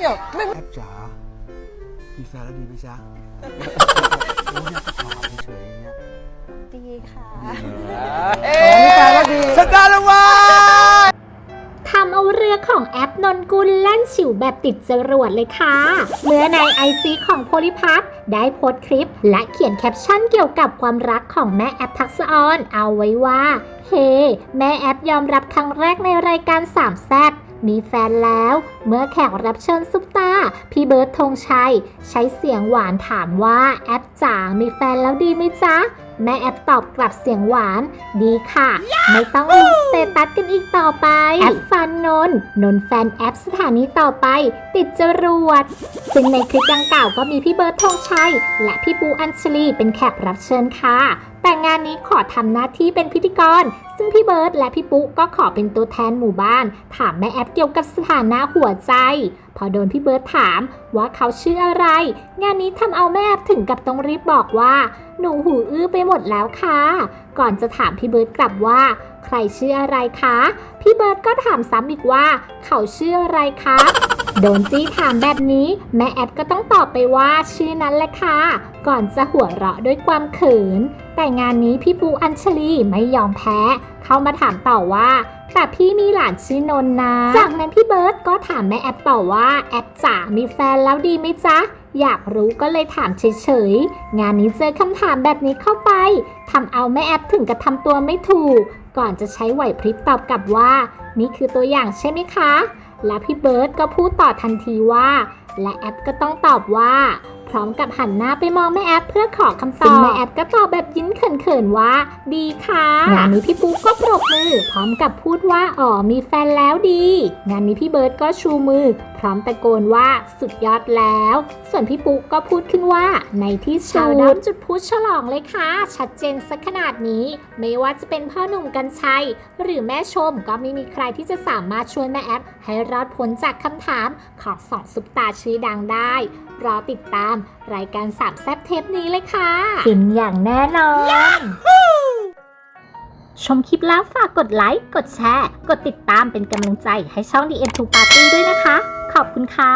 เนี่ยไม่แอปจ๋ามีแฟนแล้วดีไหมจ๊ะโอ้ยอยากจะถามเฉยๆอย่างเงี้ยดีค่ะเอ๊ะฉันได้แล้วว่าทำเอาเรือของแอปนนกุลแล่นฉิวแบบติดจรวดเลยค่ะ เมื่อในไอจีของโพลิพัทได้โพสต์คลิป และเขียนแคปชั่นเกี่ยวกับความรักของแม่แอปทักษะออน เอาไว้ว่า เฮ้แม่แอปยอมรับครั้งแรกในรายการสามแซบ มีแฟนแล้วเมื่อแขกรับเชิญซุปตา พี่เบิร์ดธงชัย ใช้เสียงหวานถามว่าแอปจ๋ามีแฟนแล้วดีไหมจ๊ะ แม่แอปตอบกลับเสียงหวาน ดีค่ะ ไม่ต้องลงสเตตัสกันอีกต่อไป แอปฟันนนท์นนท์แฟนแอปสถานีต่อไป ติดจรวด ซึ่งในคลิปดังกล่าวก็มีพี่เบิร์ดธงชัย และพี่ปูอัญชลีเป็นแขกรับเชิญค่ะแต่งานนี้ขอทำหน้าที่เป็นพิธีกร ซึ่งพี่เบิร์ดและพี่ปุ๊ก็ขอเป็นตัวแทนหมู่บ้าน ถามแม่แอปเกี่ยวกับสถานะหัวใจ พอโดนพี่เบิร์ดถามว่าเขาชื่ออะไร งานนี้ทำเอาแม่แอปถึงกับต้องรีบบอกว่า หนูหูอื้อไปหมดแล้วค่ะ ก่อนจะถามพี่เบิร์ดกลับว่า ใครชื่ออะไรคะ พี่เบิร์ดก็ถามซ้ำอีกว่า เขาชื่ออะไรคะ โดนจี้ถามแบบนี้ แม่แอปก็ต้องตอบไปว่าชื่อนั้นแหละค่ะ ก่อนจะหัวเราะด้วยความเขิน แต่งานนี้พี่ปูอัญชลีไม่ยอมแพ้ เข้ามาถามต่อว่าแต่พี่มีหลานชื่อนนท์นะ จากนั้นพี่เบิร์ดก็ถามแม่แอปต่อว่าแอปจ๋ามีแฟนแล้วดีไหมจ๊ะ อยากรู้ก็เลยถามเฉยๆ งานนี้เจอคำถามแบบนี้เข้าไปทำเอาแม่แอปถึงกับทำตัวไม่ถูก ก่อนจะใช้ไหวพริบตอบกลับว่า นี่คือตัวอย่างใช่ไหมคะ และพี่เบิร์ดก็พูดต่อทันทีว่า และแอปก็ต้องตอบว่า พร้อมกับหันหน้าไปมองแม่แอปเพื่อขอคำตอบซึ่งแม่แอปก็ตอบแบบยิ้มเขินๆว่า ดีค่ะงานนี้พี่ปุ๊กก็ปรบมือ พร้อมกับพูดว่าอ๋อมีแฟนแล้วดี งานนี้พี่เบิร์ดก็ชูมือ พร้อมตะโกนว่าสุดยอดแล้ว ส่วนพี่ปุ๊กก็พูดขึ้นว่าในที่สุดชาวดำจุดพูดฉลองเลยค่ะ ชัดเจนสักขนาดนี้ ไม่ว่าจะเป็นพ่อหนุ่มกัญชัย หรือแม่ชมก็ไม่มีใครที่จะสามารถช่วยแม่แอปให้รอดพ้นจากคำถามของสองซุปตาชื่อดังได้ รอติดตามรายการสามแซบเทปนี้เลยค่ะ ฟินอย่างแน่นอน ชมคลิปแล้วฝากกดไลค์ กดแชร์ กดติดตามเป็นกำลังใจให้ช่อง The End to Party ด้วยนะคะ ขอบคุณค่ะ